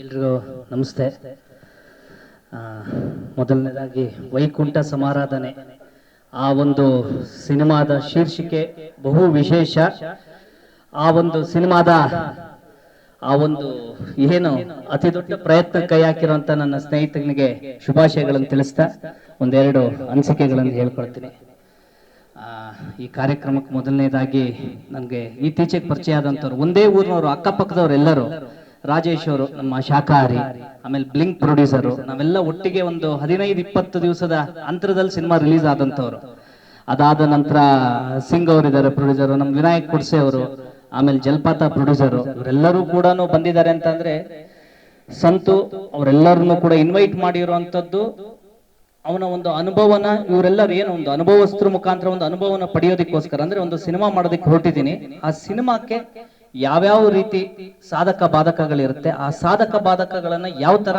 ಎಲ್ರಿಗೂ ನಮಸ್ತೆ. ಮೊದಲನೇದಾಗಿ ವೈಕುಂಠ ಸಮಾರಾಧನೆ. ಆ ಒಂದು ಸಿನಿಮಾದ ಶೀರ್ಷಿಕೆ ಬಹು ವಿಶೇಷ. ಆ ಒಂದು ಸಿನಿಮಾದ ಆ ಒಂದು ಏನು ಅತಿ ದೊಡ್ಡ ಪ್ರಯತ್ನ ಕೈ ಹಾಕಿರುವಂತ ನನ್ನ ಸ್ನೇಹಿತನಿಗೆ ಶುಭಾಶಯಗಳನ್ನು ತಿಳಿಸ್ತಾ ಒಂದೆರಡು ಅನಿಸಿಕೆಗಳನ್ನು ಹೇಳ್ಕೊಳ್ತೀನಿ ಈ ಕಾರ್ಯಕ್ರಮಕ್ಕೆ ಮೊದಲನೇದಾಗಿ ನನಗೆ ಇತ್ತೀಚೆಗೆ ಪರಿಚಯ ಆದಂಥವ್ರು, ಒಂದೇ ಊರಿನವರು, ಅಕ್ಕಪಕ್ಕದವ್ರು ಎಲ್ಲರೂ ರಾಜೇಶ್ ಅವರು ನಮ್ಮ ಶಾಖಾಹಾರಿ, ಆಮೇಲೆ ಬ್ಲಿಂಕ್ ಪ್ರೊಡ್ಯೂಸರ್ ನಾವೆಲ್ಲ ಒಟ್ಟಿಗೆ ಒಂದು ಹದಿನೈದು, ಇಪ್ಪತ್ತು ದಿವಸದ ಅಂತರದಲ್ಲಿ ಸಿನಿಮಾ ರಿಲೀಸ್ ಆದಂಥವ್ರು. ಅದಾದ ನಂತರ ಸಿಂಗ್ ಅವರಿದ್ದಾರೆ ಪ್ರೊಡ್ಯೂಸರ್ ನಮ್ಮ ವಿನಾಯಕ್ ಕುಡ್ಸೆ ಅವರು, ಆಮೇಲೆ ಜಲಪಾತ ಪ್ರೊಡ್ಯೂಸರ್ ಇವರೆಲ್ಲರೂ ಕೂಡ ಬಂದಿದ್ದಾರೆ ಅಂತಂದ್ರೆ, ಸಂತು ಅವರೆಲ್ಲರನ್ನು ಕೂಡ ಇನ್ವೈಟ್ ಮಾಡಿರುವಂತದ್ದು ಅವನ ಒಂದು ಅನುಭವನ, ಇವರೆಲ್ಲರೂ ಏನು ಒಂದು ಅನುಭವಸ್ತ್ರ ಮುಖಾಂತರ ಒಂದು ಅನುಭವನ ಪಡೆಯೋದಕ್ಕೋಸ್ಕರ, ಅಂದ್ರೆ ಒಂದು ಸಿನಿಮಾ ಮಾಡೋದಕ್ಕೆ ಹೊರಟಿದ್ದೀನಿ. ಆ ಸಿನಿಮಾಕ್ಕೆ ಯಾವ್ಯಾವ ರೀತಿ ಸಾಧಕ ಬಾಧಕಗಳಿರುತ್ತೆ, ಆ ಸಾಧಕ ಬಾಧಕಗಳನ್ನ ಯಾವ ತರ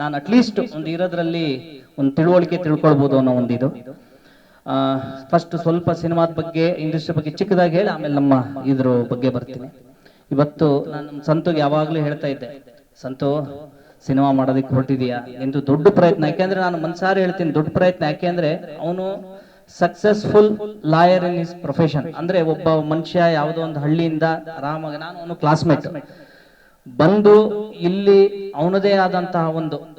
ನಾನು ಅಟ್ಲೀಸ್ಟ್ ಒಂದು ಇರೋದ್ರಲ್ಲಿ ಒಂದು ತಿಳುವಳಿಕೆ ತಿಳ್ಕೊಳ್ಬಹುದು ಅನ್ನೋ ಒಂದಿದು. ಫಸ್ಟ್ ಸ್ವಲ್ಪ ಸಿನಿಮಾದ ಬಗ್ಗೆ ಇಂಡಸ್ಟ್ರಿ ಬಗ್ಗೆ ಚಿಕ್ಕದಾಗಿ ಹೇಳಿ, ಆಮೇಲೆ ನಮ್ಮ ಇದ್ರ ಬಗ್ಗೆ ಬರ್ತೀನಿ. ಇವತ್ತು ನಾನು ಸಂತು ಯಾವಾಗ್ಲೂ ಹೇಳ್ತಾ ಇದ್ದೆ, ಸಂತು, ಸಿನಿಮಾ ಮಾಡೋದಕ್ಕೆ ಹೊರಟಿದೀಯಾ? ಎಂದು ದೊಡ್ಡ ಪ್ರಯತ್ನ. ಯಾಕೆಂದ್ರೆ ನಾನು ಮನ್ಸಾರಿ ಹೇಳ್ತೀನಿ, ದೊಡ್ಡ ಪ್ರಯತ್ನ. ಯಾಕೆಂದ್ರೆ ಅವನು successful lawyer in his profession ಅಂದ್ರೆ ಒಬ್ಬ ಮನುಷ್ಯ ಯಾವುದೋ ಒಂದು ಹಳ್ಳಿಯಿಂದ ಆರಾಮಾಗಿ ನಾನು ಅವನು ಕ್ಲಾಸ್ಮೇಟ್ ಬಂದು ಇಲ್ಲಿ ಅವನದೇ ಆದಂತಹ ಒಂದು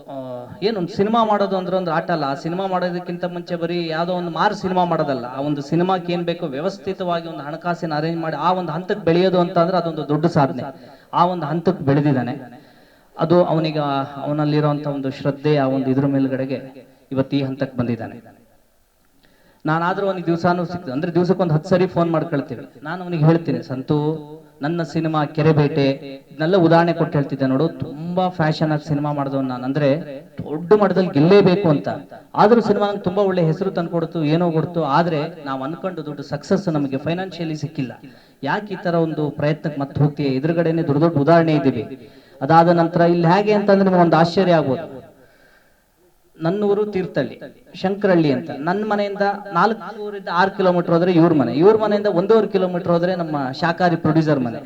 ಏನು ಒಂದು ಸಿನಿಮಾ ಮಾಡೋದು ಅಂದ್ರೆ ಒಂದು ಆಟ ಅಲ್ಲ. ಆ ಸಿನಿಮಾ ಮಾಡೋದಕ್ಕಿಂತ ಮುಂಚೆ ಬರೀ ಯಾವುದೋ ಒಂದು ಮಾರು ಸಿನಿಮಾ ಮಾಡೋದಲ್ಲ. ಆ ಒಂದು ಸಿನಿಮಾಕ್ಕೆ ಏನ್ ಬೇಕೋ ವ್ಯವಸ್ಥಿತವಾಗಿ ಒಂದು ಹಣಕಾಸಿನ ಅರೇಂಜ್ ಮಾಡಿ ಆ ಒಂದು ಹಂತಕ್ಕೆ ಬೆಳೆಯೋದು ಅಂತ ಅಂದ್ರೆ ಅದೊಂದು ದೊಡ್ಡ ಸಾಧನೆ. ಆ ಒಂದು ಹಂತಕ್ಕೆ ಬೆಳೆದಿದ್ದಾನೆ. ಅದು ಅವನಿಗೆ ಅವನಲ್ಲಿರುವಂತ ಒಂದು ಶ್ರದ್ಧೆ, ಆ ಒಂದು ಇದ್ರ ಮೇಲ್ಗಡೆಗೆ ಇವತ್ತು ಈ ಹಂತಕ್ಕೆ ಬಂದಿದ್ದಾನೆ. ನಾನಾದ್ರೂ ಒಂದು ದಿವಸಾನು ಸಿಕ್ತು. ಅಂದ್ರೆ ದಿವಸಕ್ಕೊಂದು ಹತ್ತು ಸರಿ ಫೋನ್ ಮಾಡ್ಕೊಳ್ತೀವಿ ನಾನು ಅವನಿಗೆ ಹೇಳ್ತೀನಿ, ಸಂತು, ನನ್ನ ಸಿನಿಮಾ ಕೆರೆಬೇಟೆ ಇದನ್ನೆಲ್ಲ ಉದಾಹರಣೆ ಕೊಟ್ಟು ಹೇಳ್ತಿದ್ದೆ ನೋಡು. ತುಂಬಾ ಫ್ಯಾಷನ್ ಆಗಿ ಸಿನಿಮಾ ಮಾಡಿದವನು ನಾನು. ಅಂದ್ರೆ ದೊಡ್ಡ ಮಟ್ಟದಲ್ಲಿ ಗೆಲ್ಲೇಬೇಕು ಅಂತ. ಆದ್ರೂ ಸಿನಿಮಾ ತುಂಬಾ ಒಳ್ಳೆ ಹೆಸರು ತಂದ್ಕೊಡ್ತು ಏನೋ ಕೊಡ್ತು. ಆದ್ರೆ ನಾವು ಅನ್ಕೊಂಡು ದೊಡ್ಡ ಸಕ್ಸಸ್ ನಮಗೆ ಫೈನಾನ್ಷಿಯಲಿ ಸಿಕ್ಕಿಲ್ಲ. ಯಾಕೆ ಈ ತರ ಒಂದು ಪ್ರಯತ್ನಕ್ಕೆ ಮತ್ತೆ ಹೋಗ್ತೀಯ? ಎದುರುಗಡೆನೆ ದೊಡ್ಡ ದೊಡ್ಡ ಉದಾಹರಣೆ ಇದ್ದೀವಿ. ಅದಾದ ನಂತರ ಇಲ್ಲಿ ಹೇಗೆ ಅಂತಂದ್ರೆ ಒಂದು ಆಶ್ಚರ್ಯ ಆಗ್ಬೋದು. ನನ್ನ ಊರು ತೀರ್ಥಹಳ್ಳಿ, ಶಂಕರಹಳ್ಳಿ ಅಂತ. ನನ್ನ ಮನೆಯಿಂದ ನಾಲ್ಕು ಊರಿಂದ ಆರು ಕಿಲೋಮೀಟರ್ ಹೋದ್ರೆ ಇವ್ರ ಮನೆ. ಇವ್ರ ಮನೆಯಿಂದ ಒಂದೂವರೆ ಕಿಲೋಮೀಟರ್ ಹೋದ್ರೆ ನಮ್ಮ ಶಾಕಾರಿ ಪ್ರೊಡ್ಯೂಸರ್ ಮನೆ.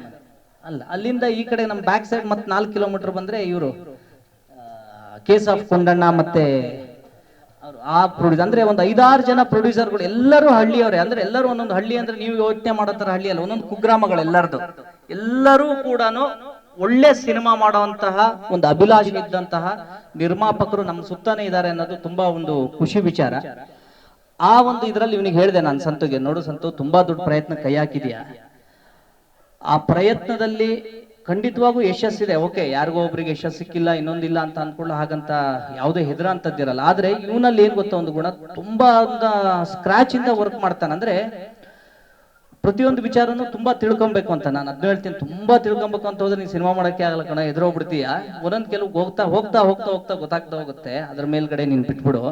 ಅಲ್ಲ, ಅಲ್ಲಿಂದ ಈ ಕಡೆ ನಮ್ಮ ಬ್ಯಾಕ್ ಸೈಡ್ ಮತ್ತೆ ನಾಲ್ಕು ಕಿಲೋಮೀಟರ್ ಬಂದ್ರೆ ಇವರು ಕೇಸ್ ಆಫ್ ಕೊಂಡಣ್ಣ ಮತ್ತೆ ಆ ಪ್ರೊಡ್ಯೂಸ್ ಅಂದ್ರೆ ಒಂದು ಐದಾರು ಜನ ಪ್ರೊಡ್ಯೂಸರ್ಗಳು ಎಲ್ಲರೂ ಹಳ್ಳಿಯವರೇ ಅಂದ್ರೆ ಎಲ್ಲರೂ ಒಂದೊಂದು ಹಳ್ಳಿ ಅಂದ್ರೆ ನೀವು ಯೋಚನೆ ಮಾಡೋ ತರ ಹಳ್ಳಿ ಅಲ್ಲ, ಒಂದೊಂದು ಕುಗ್ರಾಮಗಳು ಎಲ್ಲರದು. ಎಲ್ಲರೂ ಕೂಡ ಒಳ್ಳೆ ಸಿನಿಮಾ ಮಾಡುವಂತಹ ಒಂದು ಅಭಿಲಾಷೆ ಇದ್ದಂತಹ ನಿರ್ಮಾಪಕರು ನಮ್ಮ ಸುತ್ತಾನೆ ಇದ್ದಾರೆ ಅನ್ನೋದು ತುಂಬಾ ಒಂದು ಖುಷಿ ವಿಚಾರ. ಆ ಒಂದು ಇದರಲ್ಲಿ ಇವನಿಗೆ ಹೇಳಿದೆ ನಾನು ಸಂತುಗೆ, ನೋಡು ಸಂತು, ತುಂಬಾ ದೊಡ್ಡ ಪ್ರಯತ್ನ ಕೈ ಹಾಕಿದ್ಯಾ? ಆ ಪ್ರಯತ್ನದಲ್ಲಿ ಖಂಡಿತವಾಗೂ ಯಶಸ್ಸಿದೆ ಓಕೆ, ಯಾರಿಗೋ ಒಬ್ರಿಗೆ ಯಶಸ್ಸು ಸಿಕ್ಕಿಲ್ಲ, ಇನ್ನೊಂದಿಲ್ಲ ಅಂತ ಅನ್ಕೊಳ್ಳೋ ಹಾಗಂತ ಯಾವುದೇ ಹೆದರ ಅಂತದ್ದಿರಲ್ಲ ಆದ್ರೆ ಇವನಲ್ಲಿ ಏನ್ ಗೊತ್ತಾ ಒಂದು ಗುಣ? ತುಂಬಾ ಸ್ಕ್ರಾಚ್ ಇಂದ ವರ್ಕ್ ಮಾಡ್ತಾನೆ ಅಂದ್ರೆ ಪ್ರತಿಯೊಂದು ವಿಚಾರನು ತುಂಬಾ ತಿಳ್ಕೊಬೇಕು ಅಂತ ನಾನು ಅದ್ನ ಹೇಳ್ತೀನಿ. ತುಂಬಾ ತಿಳ್ಕೊಬೇಕು ಅಂತ ಹೋದ್ರೆ ನೀನ್ ಸಿನಿಮಾ ಮಾಡಕ್ಕೆ ಆಗಲ್ಲ ಕಣ, ಎದುರೋಗ್ಬಿಡ್ತೀಯ? ಒಂದೊಂದ್ ಕೆಲವು ಹೋಗ್ತಾ ಹೋಗ್ತಾ ಹೋಗ್ತಾ ಹೋಗ್ತಾ ಗೊತ್ತಾಗ್ತಾ ಹೋಗುತ್ತೆ. ಅದ್ರ ಮೇಲ್ಗಡೆ ನೀನ್ ಬಿಟ್ಬಿಡು.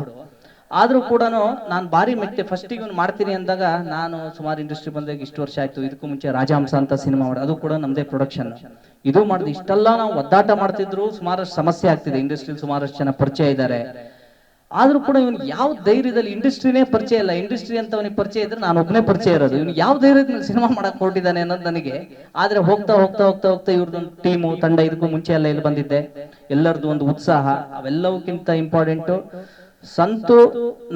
ಆದ್ರೂ ಕೂಡ ನಾನು ಬಾರಿ ಮೆಚ್ಚೆ ಫಸ್ಟ್ ಇವನು ಮಾಡ್ತೀನಿ ಅಂದಾಗ ನಾನು ಸುಮಾರು ಇಂಡಸ್ಟ್ರಿ ಬಂದಾಗ ಇಷ್ಟು ವರ್ಷ ಆಯ್ತು. ಇದಕ್ಕೂ ಮುಂಚೆ ರಾಜಹಂಸ ಅಂತ ಸಿನಿಮಾ ಮಾಡಿ, ಅದು ಕೂಡ ನಮ್ದೇ ಪ್ರೊಡಕ್ಷನ್ ಇದು ಮಾಡಿದ್ ಇಷ್ಟೆಲ್ಲ ನಾವು ಒದ್ದಾಟ ಮಾಡ್ತಿದ್ರು ಸುಮಾರಷ್ಟು ಸಮಸ್ಯೆ ಆಗ್ತಿದೆ. ಇಂಡಸ್ಟ್ರಿ ಸುಮಾರಷ್ಟು ಜನ ಪರಿಚಯ ಇದ್ದಾರೆ. ಆದ್ರೂ ಕೂಡ ಇವನಿಗೆ ಯಾವ ಧೈರ್ಯದಲ್ಲಿ ಇಂಡಸ್ಟ್ರಿನೇ ಪರಿಚಯ ಇಲ್ಲ. ಇಂಡಸ್ಟ್ರಿ ಅಂತ ಅವನಿಗೆ ಪರಿಚಯ ಇದ್ರೆ ನಾನು ಒಬ್ಬನೇ ಪರಿಚಯ ಇರೋದು. ಇವನು ಯಾವ ಧೈರ್ಯದಲ್ಲಿ ಸಿನಿಮಾ ಮಾಡಕ್ ಹೊರಟಿದ್ದಾನೆ ಅನ್ನೋದು ನನಗೆ. ಆದ್ರೆ ಹೋಗ್ತಾ ಹೋಗ್ತಾ ಹೋಗ್ತಾ ಹೋಗ್ತಾ ಇವ್ರದೊಂದು ಟೀಮು ತಂಡ ಇದಕ್ಕೂ ಮುಂಚೆ ಎಲ್ಲ ಇಲ್ಲಿ ಬಂದಿದ್ದೆ. ಎಲ್ಲರದ್ದು ಒಂದು ಉತ್ಸಾಹ, ಅವೆಲ್ಲವಕ್ಕಿಂತ ಇಂಪಾರ್ಟೆಂಟ್ ಸಂತು,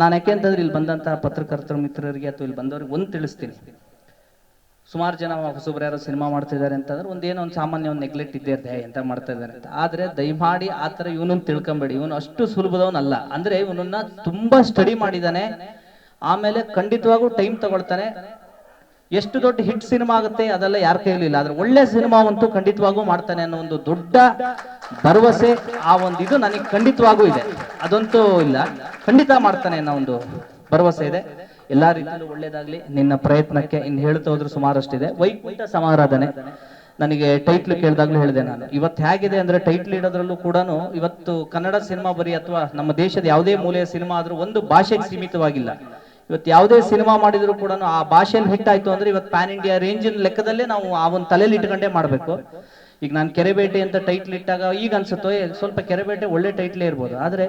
ನಾನು ಯಾಕೆ ಅಂತಂದ್ರೆ ಇಲ್ಲಿ ಬಂದಂತಹ ಪತ್ರಕರ್ತರ ಮಿತ್ರರಿಗೆ ಅಥವಾ ಇಲ್ಲಿ ಬಂದವ್ರಿಗೆ ಒಂದು ತಿಳಿಸ್ತೀನಿ. ಸುಮಾರು ಜನ ಹೊಸಬ್ರು ಯಾರೋ ಸಿನಿಮಾ ಮಾಡ್ತಿದ್ದಾರೆ ಅಂತಂದ್ರೆ ಒಂದೇನೋ ಒಂದು ಸಾಮಾನ್ಯ ಒಂದು ನೆಗ್ಲೆಕ್ಟ್ ಇದ್ದೇ ಇರುತ್ತೆ ಎಂತ ಮಾಡ್ತಾ ಇದ್ದಾರೆ ಅಂತ. ಆದ್ರೆ ದಯಮಾಡಿ ಆ ತರ ಇವನನ್ನ ತಿಳ್ಕೊಂಬೇಡಿ. ಇವನು ಅಷ್ಟು ಸುಲಭದವನಲ್ಲ. ಅಂದ್ರೆ ಇವನನ್ನ ತುಂಬಾ ಸ್ಟಡಿ ಮಾಡಿದಾನೆ. ಆಮೇಲೆ ಖಂಡಿತವಾಗೂ ಟೈಮ್ ತಗೊಳ್ತಾನೆ. ಎಷ್ಟು ದೊಡ್ಡ ಹಿಟ್ ಸಿನಿಮಾ ಆಗುತ್ತೆ ಅದೆಲ್ಲ ಯಾರ ಇಲ್ಲ ಆದ್ರೆ ಒಳ್ಳೆ ಸಿನಿಮಾವಂತೂ ಖಂಡಿತವಾಗೂ ಮಾಡ್ತಾನೆ ಅನ್ನೋ ಒಂದು ದೊಡ್ಡ ಭರವಸೆ ಆ ಒಂದು ಇದು ನನಗೆ ಖಂಡಿತವಾಗೂ ಇದೆ. ಅದಂತೂ ಇಲ್ಲ. ಖಂಡಿತ ಮಾಡ್ತಾನೆ ಅನ್ನೋ ಒಂದು ಭರವಸೆ ಇದೆ. ಎಲ್ಲಾ ರೀತಿಯಲ್ಲೂ ಒಳ್ಳೇದಾಗ್ಲಿ. ನಿನ್ನ ಪ್ರಯತ್ನಕ್ಕೆ ಇನ್ನು ಹೇಳ್ತಾ ಹೋದ್ರು ಸುಮಾರಷ್ಟಿದೆ. ವೈಕುಂಠ ಸಮಾರಾಧನೆ. ನನಗೆ ಟೈಟ್ಲ್ ಕೇಳಿದಾಗ್ಲೂ ಹೇಳಿದೆ ನಾನು. ಇವತ್ತು ಹೇಗಿದೆ ಅಂದ್ರೆ ಟೈಟ್ಲ್ ಇಡೋದ್ರಲ್ಲೂ ಕೂಡ ಇವತ್ತು ಕನ್ನಡ ಸಿನಿಮಾ ಬರೀ ಅಥವಾ ನಮ್ಮ ದೇಶದ ಯಾವುದೇ ಮೂಲೆಯ ಸಿನಿಮಾ ಆದ್ರೂ ಒಂದು ಭಾಷೆಗೆ ಸೀಮಿತವಾಗಿಲ್ಲ. ಇವತ್ತು ಯಾವುದೇ ಸಿನಿಮಾ ಮಾಡಿದ್ರು ಕೂಡ ಆ ಭಾಷೆಯಲ್ಲಿ ಹಿಟ್ ಆಯ್ತು ಅಂದ್ರೆ ಇವತ್ತು ಪ್ಯಾನ್ ಇಂಡಿಯಾ ರೇಂಜಿನ ಲೆಕ್ಕದಲ್ಲೇ ನಾವು ಆ ಒಂದು ತಲೆಯಲ್ಲಿ ಇಟ್ಕೊಂಡೇ ಮಾಡ್ಬೇಕು. ಈಗ ನಾನು ಕೆರೆಬೇಟೆ ಅಂತ ಟೈಟ್ಲ್ ಇಟ್ಟಾಗ ಈಗ ಅನ್ಸುತ್ತೋ ಸ್ವಲ್ಪ ಕೆರೆಬೇಟೆ ಒಳ್ಳೆ ಟೈಟ್ಲೇ ಇರ್ಬೋದು. ಆದ್ರೆ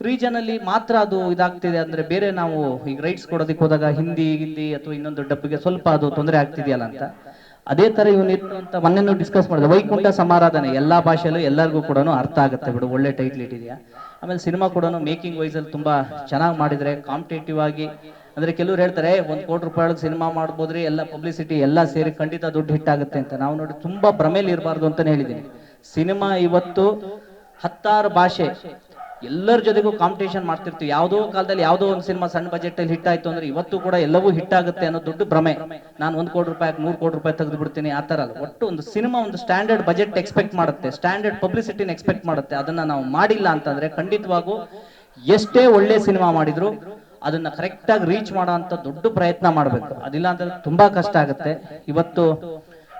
ರೀಜನ್ ಅಲ್ಲಿ ಮಾತ್ರ ಅದು ಇದಾಗ್ತಿದೆ ಅಂದ್ರೆ ಬೇರೆ ನಾವು ಈಗ ರೈಟ್ಸ್ ಕೊಡೋದಕ್ಕೆ ಹೋದಾಗ ಹಿಂದಿ ಹಿಂದಿ ಅಥವಾ ಇನ್ನೊಂದು ಡಬ್ಬಿಗೆ ಸ್ವಲ್ಪ ಅದು ತೊಂದರೆ ಆಗ್ತಿದೆಯಲ್ಲ ಅಂತ. ಅದೇ ತರ ಇವನು ಅಂತ ಮೊನ್ನೆ ಡಿಸ್ಕಸ್ ಮಾಡಿದೆ ವೈಕುಂಠ ಸಮಾರಾಧನೆ ಎಲ್ಲಾ ಭಾಷೆಯಲ್ಲೂ ಎಲ್ಲರಿಗೂ ಕೂಡ ಅರ್ಥ ಆಗುತ್ತೆ ಬಿಡು, ಒಳ್ಳೆ ಟೈಟ್ಲ್ ಇಟ್ಟಿದ್ಯಾ. ಆಮೇಲೆ ಸಿನಿಮಾ ಕೂಡ ಮೇಕಿಂಗ್ ವೈಸ್ ಅಲ್ಲಿ ತುಂಬಾ ಚೆನ್ನಾಗಿ ಮಾಡಿದ್ರೆ ಕಾಂಪಿಟೇಟಿವ್ ಆಗಿ ಅಂದ್ರೆ ಕೆಲವ್ರು ಹೇಳ್ತಾರೆ ಒಂದ್ ಕೋಟಿ ರೂಪಾಯಿ ಸಿನಿಮಾ ಮಾಡ್ಬೋದ್ರಿ, ಎಲ್ಲ ಪಬ್ಲಿಸಿಟಿ ಎಲ್ಲ ಸೇರಿ ಖಂಡಿತ ದುಡ್ಡು ಹಿಟ್ ಆಗುತ್ತೆ ಅಂತ. ನಾವು ನೋಡಿ ತುಂಬಾ ಭ್ರಮೇಲಿ ಇರಬಾರ್ದು ಅಂತಾನೆ ಹೇಳಿದ್ದೀನಿ. ಸಿನಿಮಾ ಇವತ್ತು ಹತ್ತಾರು ಭಾಷೆ ಎಲ್ಲರ ಜೊತೆಗೂ ಕಾಂಪಿಟೇಷನ್ ಮಾಡ್ತಿರ್ತೀವಿ. ಯಾವುದೋ ಕಾಲದಲ್ಲಿ ಯಾವುದೋ ಒಂದು ಸಿನಿಮಾ ಸಣ್ಣ ಬಜೆಟ್ ಅಲ್ಲಿ ಹಿಟ್ ಆಯ್ತು ಅಂದ್ರೆ ಇವತ್ತು ಕೂಡ ಎಲ್ಲವೂ ಹಿಟ್ ಆಗುತ್ತೆ ಅನ್ನೋ ದೊಡ್ಡ ಭ್ರಮೆ. ನಾನು ಒಂದ್ ಕೋಟಿ ರೂಪಾಯಿ ನೂರು ಕೋಟಿ ರೂಪಾಯಿ ತೆಗೆದು ಬಿಡ್ತೀನಿ, ಆ ತರ ಅಲ್ಲ. ಒಟ್ಟು ಒಂದು ಸಿನಿಮಾ ಒಂದು ಸ್ಟ್ಯಾಂಡರ್ಡ್ ಬಜೆಟ್ ಎಕ್ಸ್ಪೆಕ್ಟ್ ಮಾಡುತ್ತೆ. ಸ್ಟ್ಯಾಂಡರ್ಡ್ ಪಬ್ಲಿಸಿಟಿನ ಎಕ್ಸ್ಪೆಕ್ಟ್ ಮಾಡುತ್ತೆ. ಅದನ್ನ ನಾವು ಮಾಡಿಲ್ಲ ಅಂತಂದ್ರೆ ಖಂಡಿತವಾಗೂ ಎಷ್ಟೇ ಒಳ್ಳೆ ಸಿನಿಮಾ ಮಾಡಿದ್ರು ಅದನ್ನ ಕರೆಕ್ಟ್ ಆಗಿ ರೀಚ್ ಮಾಡೋ ಅಂತ ದೊಡ್ಡ ಪ್ರಯತ್ನ ಮಾಡಬೇಕು. ಅದಿಲ್ಲ ಅಂತಂದ್ರೆ ತುಂಬಾ ಕಷ್ಟ ಆಗುತ್ತೆ. ಇವತ್ತು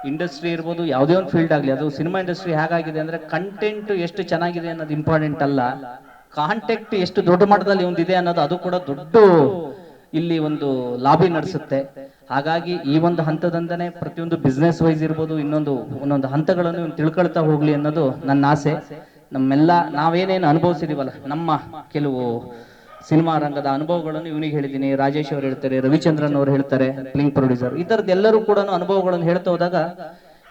ಇಂಡಸ್ಟ್ರಿ ಇರ್ಬೋದು, ಯಾವುದೇ ಒಂದು ಫೀಲ್ಡ್ ಆಗಲಿ, ಅದು ಸಿನಿಮಾ ಇಂಡಸ್ಟ್ರಿ ಹೇಗಾಗಿದೆ ಅಂದ್ರೆ ಕಂಟೆಂಟ್ ಎಷ್ಟು ಚೆನ್ನಾಗಿದೆ ಅನ್ನೋದು ಇಂಪಾರ್ಟೆಂಟ್ ಅಲ್ಲ. ಕಾಂಟ್ಯಾಕ್ಟ್ ಎಷ್ಟು ದೊಡ್ಡ ಮಟ್ಟದಲ್ಲಿ ಒಂದಿದೆ ಅನ್ನೋದು ಅದು ಕೂಡ ದೊಡ್ಡ ಇಲ್ಲಿ ಒಂದು ಲಾಬಿ ನಡೆಸುತ್ತೆ. ಹಾಗಾಗಿ ಈ ಒಂದು ಹಂತದಿಂದನೇ ಪ್ರತಿಯೊಂದು ಬಿಸ್ನೆಸ್ ವೈಸ್ ಇರ್ಬೋದು, ಇನ್ನೊಂದು, ಒಂದೊಂದು ಹಂತಗಳನ್ನು ತಿಳ್ಕೊಳ್ತಾ ಹೋಗ್ಲಿ ಅನ್ನೋದು ನನ್ನ ಆಸೆ. ನಮ್ಮೆಲ್ಲ ನಾವೇನೇನು ಅನುಭವಿಸಿದೀವಲ್ಲ, ನಮ್ಮ ಕೆಲವು ಸಿನಿಮಾ ರಂಗದ ಅನುಭವಗಳನ್ನು ಇವನಿಗೆ ಹೇಳಿದ್ದೀನಿ. ರಾಜೇಶ್ ಅವರು ಹೇಳ್ತಾರೆ, ರವಿಚಂದ್ರನ್ ಅವರು ಹೇಳ್ತಾರೆ ಫಿಲ್ಮ್ ಪ್ರೊಡ್ಯೂಸರ್ ಈ ಥರದ್ದು ಎಲ್ಲರೂ ಕೂಡ ಅನುಭವಗಳನ್ನು ಹೇಳ್ತಾ ಹೋದಾಗ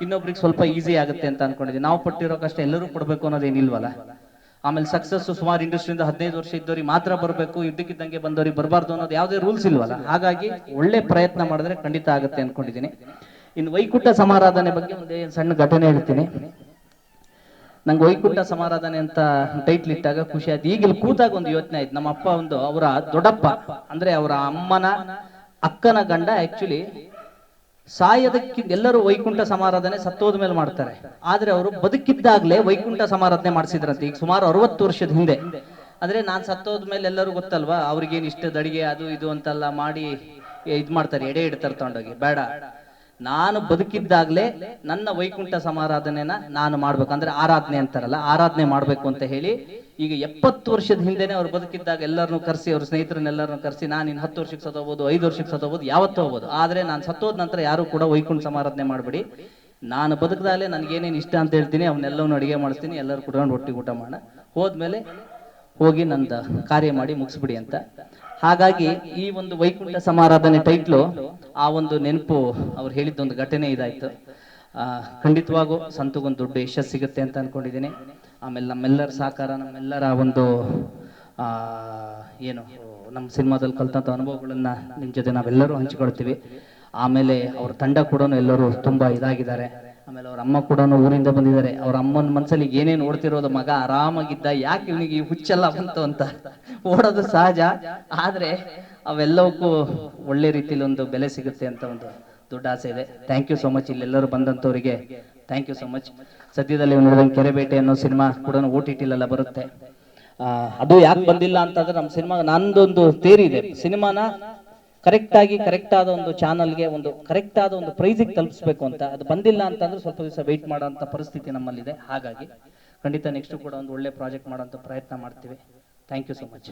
ಇನ್ನೊಬ್ರಿಗೆ ಸ್ವಲ್ಪ ಈಸಿ ಆಗುತ್ತೆ ಅಂತ ಅನ್ಕೊಂಡಿದ್ದೀನಿ. ನಾವು ಪಟ್ಟಿರೋ ಕಷ್ಟ ಎಲ್ಲರೂ ಕೊಡಬೇಕು ಅನ್ನೋದೇನಿಲ್ವಲ್ಲ. ಆಮೇಲೆ ಸಕ್ಸಸ್ ಸುಮಾರು ಇಂಡಸ್ಟ್ರಿಯಿಂದ ಹದಿನೈದು ವರ್ಷ ಇದ್ದವ್ರಿಗೆ ಮಾತ್ರ ಬರಬೇಕು, ಇದ್ದಕ್ಕಿದ್ದಂಗೆ ಬಂದವ್ರಿಗೆ ಬರಬಾರ್ದು ಅನ್ನೋದು ಯಾವುದೇ ರೂಲ್ಸ್ ಇಲ್ವಲ್ಲ? ಹಾಗಾಗಿ ಒಳ್ಳೆ ಪ್ರಯತ್ನ ಮಾಡಿದ್ರೆ ಖಂಡಿತ ಆಗುತ್ತೆ ಅನ್ಕೊಂಡಿದ್ದೀನಿ. ಇನ್ನು ವೈಕುಂಠ ಸಮಾರಾಧನೆ ಬಗ್ಗೆ ಒಂದೇ ಸಣ್ಣ ಘಟನೆ ಹೇಳ್ತೀನಿ. ನಂಗೆ ವೈಕುಂಠ ಸಮಾರಾಧನೆ ಅಂತ ಟೈಟ್ಲ್ ಇಟ್ಟಾಗ ಖುಷಿ ಆಯ್ತು. ಈಗ ಇಲ್ಲಿ ಕೂತಾಗ ಒಂದು ಯೋಚನೆ ಆಯ್ತು. ನಮ್ಮ ಅಪ್ಪ ಒಂದು ಅವರ ದೊಡ್ಡಪ್ಪ. ಅಂದ್ರೆ ಅವರ ಅಮ್ಮನ, ಅಕ್ಕನ ಗಂಡ ಆಕ್ಚುಲಿ ಸಾಯದಕ್ಕಿಂತ ಎಲ್ಲರೂ ವೈಕುಂಠ ಸಮಾರಾಧನೆ ಸತ್ತೋದ ಮೇಲೆ ಮಾಡ್ತಾರೆ. ಆದ್ರೆ ಅವರು ಬದುಕಿದ್ದಾಗಲೇ ವೈಕುಂಠ ಸಮಾರಾಧನೆ ಮಾಡಿಸಿದ್ರಂತೆ. ಈಗ ಸುಮಾರು ಅರವತ್ತು ವರ್ಷದ ಹಿಂದೆ. ಅಂದ್ರೆ ನಾನ್ ಸತ್ತೋದ ಮೇಲೆ ಎಲ್ಲರೂ ಗೊತ್ತಲ್ವಾ? ಅವ್ರಿಗೇನ್ ಇಷ್ಟದ ಅಡಿಗೆ ಅದು ಇದು ಅಂತೆಲ್ಲ ಮಾಡಿ ಇದ್ ಮಾಡ್ತಾರೆ, ಎಡೆ ಇಡ್ತಾರೆ ತಗೊಂಡೋಗಿ. ಬೇಡ. ನಾನು ಬದುಕಿದ್ದಾಗಲೇ ನನ್ನ ವೈಕುಂಠ ಸಮಾರಾಧನೆನ ನಾನು ಮಾಡ್ಬೇಕು. ಅಂದ್ರೆ ಆರಾಧನೆ ಅಂತಾರಲ್ಲ, ಆರಾಧನೆ ಮಾಡ್ಬೇಕು ಅಂತ ಹೇಳಿ ಈಗ ಎಪ್ಪತ್ತು ವರ್ಷದ ಹಿಂದೆನೆ ಅವ್ರು ಬದುಕಿದ್ದಾಗ ಎಲ್ಲರನ್ನು ಕರೆಸಿ, ಅವ್ರ ಸ್ನೇಹಿತರನ್ನೆಲ್ಲರನ್ನು ಕರೆಸಿ, ನಾನು ಇನ್ನು ಹತ್ತು ವರ್ಷಕ್ಕೆ ಸತ್ತೋಗ್ಬೋದು, ಐದು ವರ್ಷಕ್ಕೆ ಸತ್ತೋಗ್ಬೋದು, ಯಾವತ್ತೂ ಹೋಗ್ಬೋದು. ಆದ್ರೆ ನಾನು ಸತ್ತೋದ ನಂತರ ಯಾರು ಕೂಡ ವೈಕುಂಠ ಸಮಾರಾಧನೆ ಮಾಡಬೇಡಿ. ನಾನು ಬದುಕದಾಗಲೇ ನನಗೇನೇನು ಇಷ್ಟ ಅಂತ ಹೇಳ್ತೀನಿ, ಅವನ್ನೆಲ್ಲವನ್ನು ಅಡುಗೆ ಮಾಡಿಸ್ತೀನಿ, ಎಲ್ಲರೂ ಕುತ್ಕೊಂಡು ಒಟ್ಟಿಗೆ ಊಟ ಮಾಡ ಹೋದ್ಮೇಲೆ ಹೋಗಿ ನಂದ ಕಾರ್ಯ ಮಾಡಿ ಮುಗಿಸ್ಬಿಡಿ ಅಂತ. ಹಾಗಾಗಿ ಈ ಒಂದು ವೈಕುಂಠ ಸಮಾರಾಧನೆ ಟೈಟ್ಲು, ಆ ಒಂದು ನೆನಪು ಅವ್ರು ಹೇಳಿದ್ದೊಂದು ಘಟನೆ ಇದಾಯ್ತು. ಖಂಡಿತವಾಗೂ ಸಂತಗೊಂದು ದೊಡ್ಡ ಯಶಸ್ಸು ಸಿಗುತ್ತೆ ಅಂತ ಅನ್ಕೊಂಡಿದ್ದೀನಿ. ಆಮೇಲೆ ನಮ್ಮೆಲ್ಲರ ಸಹಕಾರ, ನಮ್ಮೆಲ್ಲರ ಒಂದು ಏನು, ನಮ್ಮ ಸಿನಿಮಾದಲ್ಲಿ ಕಲ್ತಂಥ ಅನುಭವಗಳನ್ನ ನಿಮ್ಮ ಜೊತೆ ನಾವೆಲ್ಲರೂ ಹಂಚಿಕೊಳ್ತೀವಿ. ಆಮೇಲೆ ಅವ್ರ ತಂಡ ಕೂಡ ಎಲ್ಲರೂ ತುಂಬಾ ಇದಾಗಿದ್ದಾರೆ. ಆಮೇಲೆ ಅವ್ರ ಅಮ್ಮ ಕೂಡ ಊರಿಂದ ಬಂದಿದ್ದಾರೆ. ಅವ್ರ ಅಮ್ಮನ ಮನಸ್ಸಲ್ಲಿ ಏನೇನು ಓಡ್ತಿರೋದು, ಮಗ ಆರಾಮಾಗಿದ್ದ, ಯಾಕೆ ಇವನಿಗೆ ಹುಚ್ಚೆಲ್ಲ ಬಂತು ಅಂತ ಓಡೋದು ಸಹಜ. ಆದ್ರೆ ಅವೆಲ್ಲವಕ್ಕೂ ಒಳ್ಳೆ ರೀತಿಯಲ್ಲಿ ಒಂದು ಬೆಲೆ ಸಿಗುತ್ತೆ ಅಂತ ಒಂದು ದೊಡ್ಡ ಆಸೆ ಇದೆ. ಥ್ಯಾಂಕ್ ಯು ಸೋ ಮಚ್ ಇಲ್ಲೆಲ್ಲರೂ ಬಂದಂಥವರಿಗೆ ಥ್ಯಾಂಕ್ ಯು ಸೋ ಮಚ್ ಸದ್ಯದಲ್ಲಿ ನೋಡಿದಂಗೆ ಕೆರೆಬೇಟೆ ಅನ್ನೋ ಸಿನಿಮಾ ಕೂಡ ಓ ಟಿ ಟಿಲೆಲ್ಲ ಬರುತ್ತೆ. ಅದು ಯಾಕೆ ಬಂದಿಲ್ಲ ಅಂತಂದ್ರೆ ನಮ್ಮ ಸಿನಿಮಾ ನಂದೊಂದು ತೇರಿ ಇದೆ. ಸಿನಿಮಾನ ಕರೆಕ್ಟ್ ಆಗಿ ಕರೆಕ್ಟ್ ಆದ ಒಂದು ಚಾನಲ್ಗೆ ಒಂದು ಕರೆಕ್ಟ್ ಆದ ಒಂದು ಪ್ರೈಸಿಗೆ ತಲುಪಿಸ್ಬೇಕು ಅಂತ. ಅದು ಬಂದಿಲ್ಲ ಅಂತಂದ್ರೆ ಸ್ವಲ್ಪ ದಿವಸ ವೆಯ್ಟ್ ಮಾಡೋಂಥ ಪರಿಸ್ಥಿತಿ ನಮ್ಮಲ್ಲಿದೆ. ಹಾಗಾಗಿ ಖಂಡಿತ ನೆಕ್ಸ್ಟ್ ಕೂಡ ಒಂದು ಒಳ್ಳೆ ಪ್ರಾಜೆಕ್ಟ್ ಮಾಡೋಂಥ ಪ್ರಯತ್ನ ಮಾಡ್ತೀವಿ. Thank you so much